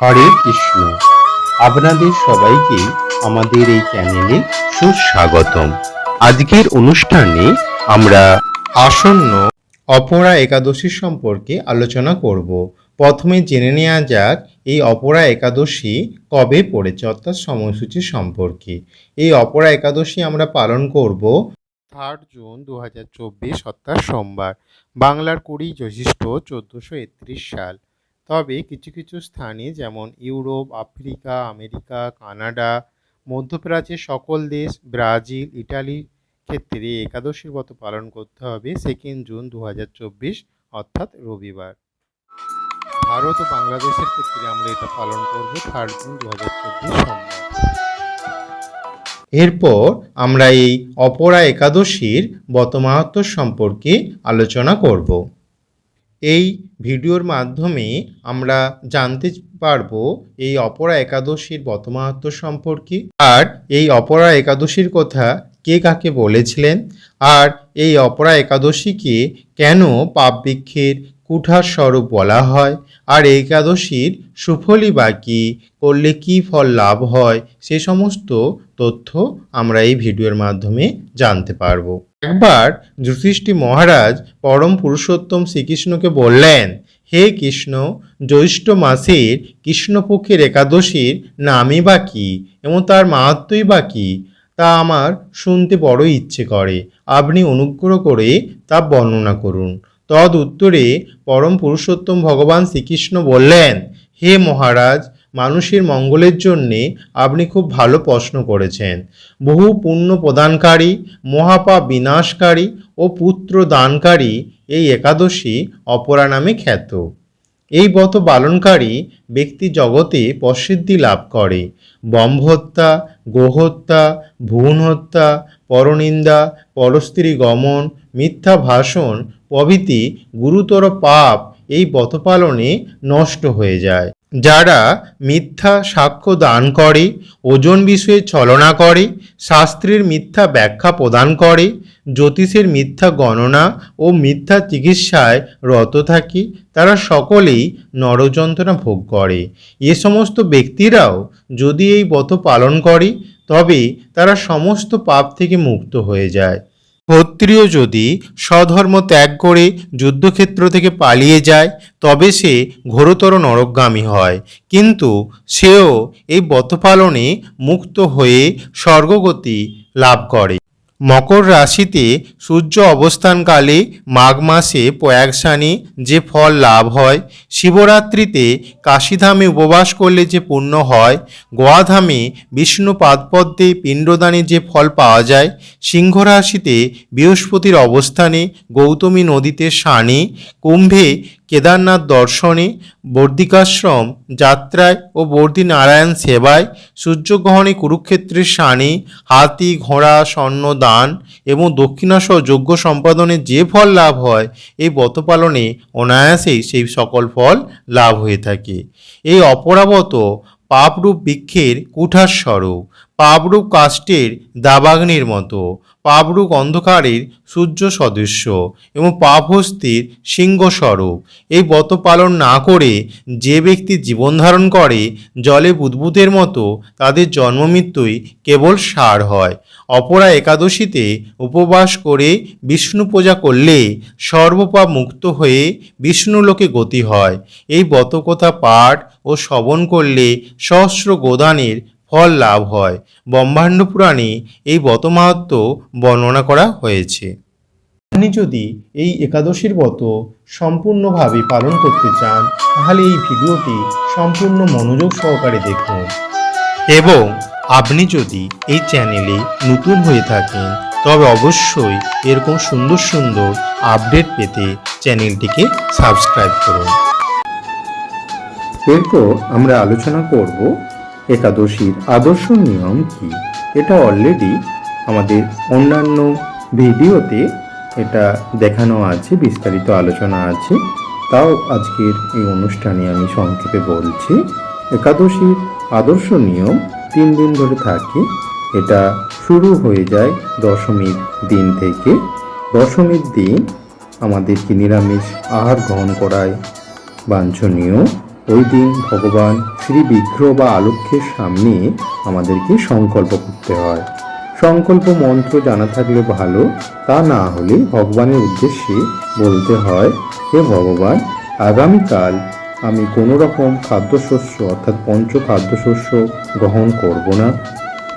হরে কৃষ্ণ। আপনাদের সবাইকে আমাদের এই চ্যানেলে সুস্বাগতম। আজকের অনুষ্ঠানে আমরা আসন্ন অপরা একাদশী সম্পর্কে আলোচনা করব। প্রথমে জেনে নেওয়া যাক, এই অপরা একাদশী কবে পড়েছে, অর্থাৎ সময়সূচি সম্পর্কে। এই অপরা একাদশী আমরা পালন করব থার্ড জুন দু হাজার চব্বিশ, অর্থাৎ সোমবার। বাংলার কুড়ি জ্যৈষ্ঠ চোদ্দোশো একত্রিশ সাল। তবে কিছু কিছু স্থানে যেমন ইউরোপ, আফ্রিকা, আমেরিকা, কানাডা, মধ্যপ্রাচ্যের সকল দেশ, ব্রাজিল, ইটালি ক্ষেত্রে একাদশীর ব্রত পালন করতে হবে সেকেন্ড জুন দু হাজার চব্বিশ, অর্থাৎ রবিবার। ভারত ও বাংলাদেশের ক্ষেত্রে আমরা এটা পালন করব থার্ড জুন দু হাজার চব্বিশ সোমবার। এরপর আমরা এই অপরা একাদশীর বতমাহাত্ম সম্পর্কে আলোচনা করব। এই ভিডিওর মাধ্যমে আমরা জানতে পারব এই অপরা একাদশীর বতমাহাত্ম সম্পর্কে আর এই অপরা একাদশীর কথা কে কাকে বলেছিলেন? আর এই অপরা একাদশীকে কেন পাপ বৃক্ষের কুঠার স্বরূপ বলা হয়, আর একাদশীর সুফলই বা কী? করলে কী ফল লাভ হয়? সে সমস্ত তথ্য আমরা এই ভিডিওর মাধ্যমে জানতে পারব। একবার যুধিষ্ঠি মহারাজ পরম পুরুষোত্তম শ্রীকৃষ্ণকে বললেন, হে কৃষ্ণ, জ্যৈষ্ঠ মাসের কৃষ্ণপক্ষের একাদশীর নামই বা কী? এবং তার মাহাত্মই বা কী? তা আমার শুনতে বড় ইচ্ছে করে। আপনি অনুগ্রহ করে তা বর্ণনা করুন। তদ উত্তরে পরম পুরুষোত্তম ভগবান শ্রীকৃষ্ণ বললেন, হে মহারাজ, মানুষের মঙ্গলের জন্যে আপনি খুব ভালো প্রশ্ন করেছেন। বহু পুণ্য প্রদানকারী, মহাপাপ বিনাশকারী ও পুত্র দানকারী এই একাদশী অপরা নামে খ্যাত। এই ব্রত পালনকারী ব্যক্তি জগতে প্রসিদ্ধি লাভ করে। বম্ভহত্যা গোহত্যা ভ্রূণ হত্যা, পরনিন্দা, পরস্ত্রী গমন, মিথ্যা ভাষণ প্রভৃতি গুরুতর পাপ এই ব্রত পালনে নষ্ট হয়ে যায়। যারা মিথ্যা সাক্ষ্য দান করে, ওজন বিষয়ে ছলনা করে, শাস্ত্রের মিথ্যা ব্যাখ্যা প্রদান করে, জ্যোতিষের মিথ্যা গণনা ও মিথ্যা চিকিৎসায় রত থাকে, তারা সকলেই নরযন্ত্রণা ভোগ করে। এ সমস্ত ব্যক্তিরাও যদি এই ব্রত পালন করে, তবে তারা সমস্ত পাপ থেকে মুক্ত হয়ে যায়। ক্ষত্রিয় যদি স্বধর্ম ত্যাগ করে যুদ্ধক্ষেত্র থেকে পালিয়ে যায়, তবে সে ঘোরতর নরকগামী হয়। কিন্তু সেও এই বতপালনে পালনে মুক্ত হয়ে স্বর্গগতি লাভ করে। মকর রাশিতে সূর্য অবস্থানকালে মাঘ মাসে প্রয়াগসানি যে ফল লাভ হয়, শিবরাত্রিতে কাশীধামে উপবাস করলে যে পুণ্য হয়, গোয়াধামে বিষ্ণু পাদপদ্মে পিণ্ডদানে যে ফল পাওয়া যায়, সিংহ রাশিতে বৃহস্পতির অবস্থানে গৌতমী নদীতে সানি, কুম্ভে কেদারনাথ দর্শনে বর্দিকাশ্রম যাত্রায় ও বর্দি নারায়ণ সেবায় সূর্যগ্রহণে কুরুক্ষেত্রের সানি, হাতি, ঘোড়া, স্বর্ণ, দান এবং দক্ষিণাসহ যজ্ঞ সম্পাদনে যে ফল লাভ হয় এই ব্রত পালনে অনায়াসেই সেই সকল ফল লাভ হয়ে থাকে। এই অপরাবত পাপরূপ বৃক্ষের কুঠার স্বরূপ, পাপরূপ কাষ্টের দাবাগ্নির মতো। পাপরূপ অন্ধকারের সূর্য সদৃশ্য এবং পাপহস্তির সিংহস্বরূপ এই ব্রত পালন না করে যে ব্যক্তি জীবন ধারণ করে জলে বুদবুদের মতো, তাদের জন্মমৃত্যুই কেবল সার হয়। অপরা একাদশীতে উপবাস করে বিষ্ণু পূজা করলে সর্বপাপ মুক্ত হয়ে বিষ্ণুলোকে গতি হয়। এই ব্রতকথা পাঠ ও শ্রবণ করলে সহস্র গোদানের ফল লাভ হয়। ব্রহ্মাণ্ড পুরাণে এই ব্রত মাহাত্ম বর্ণনা করা হয়েছে। আপনি যদি এই একাদশীর ব্রত সম্পূর্ণভাবে পালন করতে চান, তাহলে এই ভিডিওটি সম্পূর্ণ মনোযোগ সহকারে দেখুন। এবং আপনি যদি এই চ্যানেলে নতুন হয়ে থাকেন, তবে অবশ্যই এরকম সুন্দর সুন্দর আপডেট পেতে চ্যানেলটিকে সাবস্ক্রাইব করুন। এরপর আমরা আলোচনা করব একাদশীর আদর্শ নিয়ম কি? এটা অলরেডি আমাদের অন্যান্য ভিডিওতে এটা দেখানো আছে, বিস্তারিত আলোচনা আছে। তাও আজকের এই অনুষ্ঠানে আমি সংক্ষেপে বলছি, একাদশীর আদর্শ নিয়ম তিন দিন ধরে থাকে। এটা শুরু হয়ে যায় দশমীর দিন থেকে। দশমীর দিন আমাদেরকে নিরামিষ আহার গ্রহণ করায়। বাঞ্ছনীয়। ওই দিন ভগবান শ্রী বিগ্রহ বা আলক্ষ্যের সামনে আমাদেরকে সংকল্প করতে হয়। সংকল্প মন্ত্র জানা থাকলে ভালো, তা না হলে ভগবানের উদ্দেশ্যে বলতে হয়, হে ভগবান, আগামীকাল আমি কোনো রকম খাদ্যশস্য অর্থাৎ পঞ্চ খাদ্যশস্য গ্রহণ করব না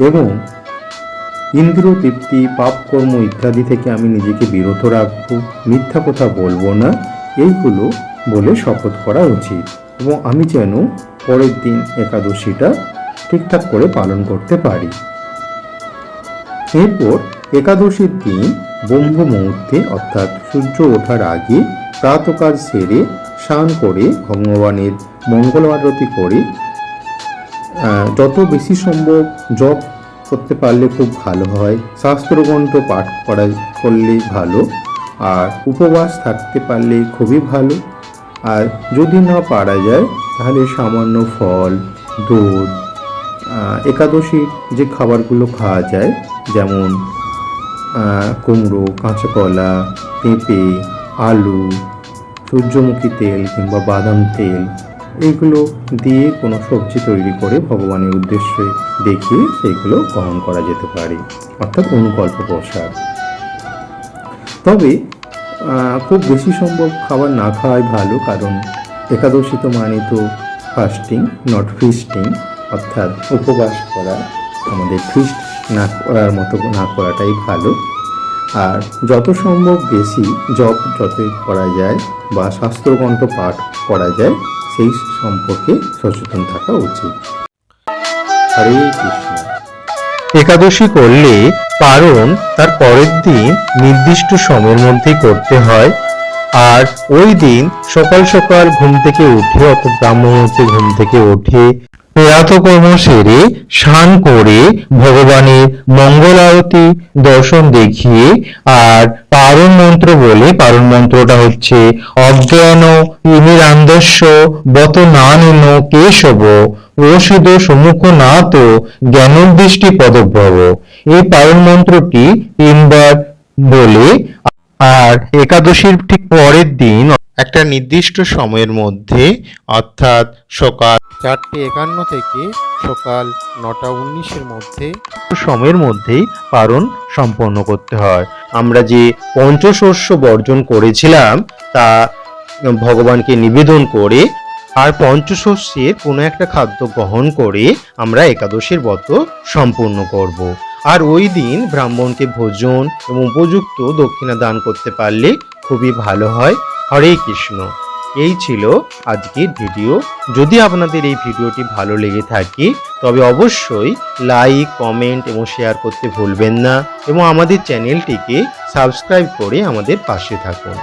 এবং ইন্দ্র তৃপ্তি, পাপকর্ম ইত্যাদি থেকে আমি নিজেকে বিরত রাখব। মিথ্যা কথা বলব না। এইগুলো বলে শপথ করা উচিত। এবং আমি যেন পরের দিন একাদশীটা ঠিকঠাক করে পালন করতে পারি। এরপর একাদশীর দিন ব্রহ্ম মুহূর্তে অর্থাৎ সূর্য ওঠার আগে প্রাতকাল সেরে স্নান করে ভগবানের মঙ্গল আরতি করে যত বেশি সম্ভব জপ করতে পারলে খুব ভালো হয়, শাস্ত্রগ্রন্থ পাঠ করা করলে ভালো, আর উপবাস থাকতে পারলে খুবই ভালো। আর যদি না পারা যায়, তাহলে সামান্য ফল, দুধ একাদশীর যে খাবারগুলো খাওয়া যায়, যেমন কুমড়ো কাঁচা কলা পেঁপে, আলু, সূর্যমুখী তেল কিংবা বাদাম তেল, এইগুলো দিয়ে কোনো সবজি তৈরি করে ভগবানের উদ্দেশ্যে দেখিয়ে সেইগুলো গ্রহণ করা যেতে পারে। অর্থাৎ অনুকল্প প্রসাদ। তবে খুব বেশি সম্ভব খাবার না খাওয়াই ভালো, কারণ একাদশী তো মানে তো ফাস্টিং নট ফিস্টিং অর্থাৎ উপবাস করা, আমাদের ফিস্ট না করার মতো না করাটাই ভালো। আর যত সম্ভব বেশি জপ যত করা যায় বা শাস্ত্রগ্রন্থ পাঠ করা যায়, সেই সম্পর্কে সচেতন থাকা উচিত। হরে কৃষ্ণ। একাদশী করলে কারণ তার পরের দিন নির্দিষ্ট সময়ের মধ্যেই করতে হয়। আর ওই দিন সকাল সকাল ঘুম থেকে উঠে, অর্থাৎ ব্রাহ্মণ হচ্ছে ঘুম থেকে উঠে প্রাতকর্ম সেরে স্নান করে ভগবানের মঙ্গল আরতি দর্শন দেখিয়ে আর পারণ মন্ত্র বলে, পারণ মন্ত্রটা হচ্ছে, অজ্ঞান ইমিরান্দস্য বত নেন কেশব ওষুধ সম্মুখ না তো জ্ঞানোদৃষ্টি পদভ্রব। এই পারণ মন্ত্রটি তিনবার বলে, আর একাদশীর ঠিক পরের দিন একটা নির্দিষ্ট সময়ের মধ্যে অর্থাৎ সকাল চারটে একান্ন থেকে সকাল নটা উনিশের মধ্যে সময়ের মধ্যেই পারণ সম্পন্ন করতে হয় আমরা যে পঞ্চশস্য বর্জন করেছিলাম তা ভগবানকে নিবেদন করে আর পঞ্চশস্যের কোনো একটা খাদ্য গ্রহণ করে আমরা একাদশীর ব্রত সম্পূর্ণ করব। আর ওই দিন ব্রাহ্মণকে ভোজন এবং উপযুক্ত দক্ষিণা দান করতে পারলে খুবই ভালো হয় হরে কৃষ্ণ। এই ছিল আজকের ভিডিও। যদি আপনাদের এই ভিডিওটি ভালো লেগে থাকে, তবে অবশ্যই লাইক, কমেন্ট এবং শেয়ার করতে ভুলবেন না এবং আমাদের চ্যানেলটিকে সাবস্ক্রাইব করে আমাদের পাশে থাকুন।